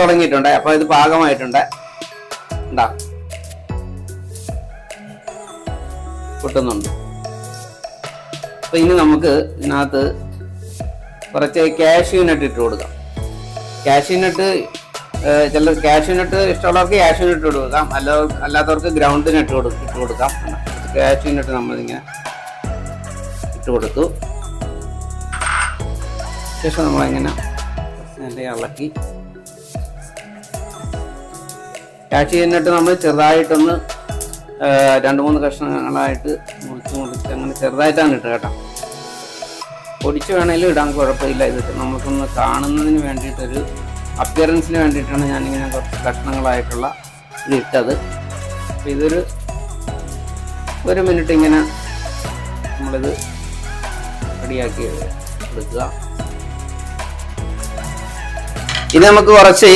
തുടങ്ങിയിട്ടുണ്ട്. അപ്പൊ ഇത് പാകമായിട്ടുണ്ട്. ഉണ്ടാ പൊട്ടുന്നുണ്ട്. അപ്പൊ ഇനി നമുക്ക് ഇതിനകത്ത് കുറച്ച് കാഷ്യൂ നട്ട് ഇട്ട് കൊടുക്കാം. കാഷ്യൂ നട്ട് ചില കാഷ്യൂ നട്ട് ഇഷ്ടമുള്ളവർക്ക് കാഷ്യൂ നട്ട് ഇട്ട് കൊടുക്കാം. അല്ല അല്ലാത്തവർക്ക് ഗ്രൗണ്ട് നട്ട് കൊടുക്കും ഇട്ട് കൊടുക്കാം. കാഷ്യൂ നട്ട് നമ്മളിങ്ങനെ ഇട്ട് കൊടുത്തു. ശേഷം നമ്മളിങ്ങനെ ഇളക്കി കാഷ്യൂ ചെയ്യുന്നിട്ട് നമ്മൾ ചെറുതായിട്ടൊന്ന് രണ്ട് മൂന്ന് കഷ്ണങ്ങളായിട്ട് മുറിച്ച് മുറിച്ച് അങ്ങനെ ചെറുതായിട്ടാണ് ഇട്ട് കേട്ടോ. പൊടിച്ച് വേണേലും ഇടാൻ കുഴപ്പമില്ല. ഇതിട്ട് നമുക്കൊന്ന് കാണുന്നതിന് വേണ്ടിയിട്ടൊരു അപ്പിയറൻസിന് വേണ്ടിയിട്ടാണ് ഞാനിങ്ങനെ കുറച്ച് കഷ്ണങ്ങളായിട്ടുള്ള ഇത് ഇട്ടത് അപ്പോൾ ഇതൊരു ഒരു മിനിറ്റ് ഇങ്ങനെ നമ്മളിത് റെഡിയാക്കി എടുക്കുക. ഇത് നമുക്ക് കുറച്ച്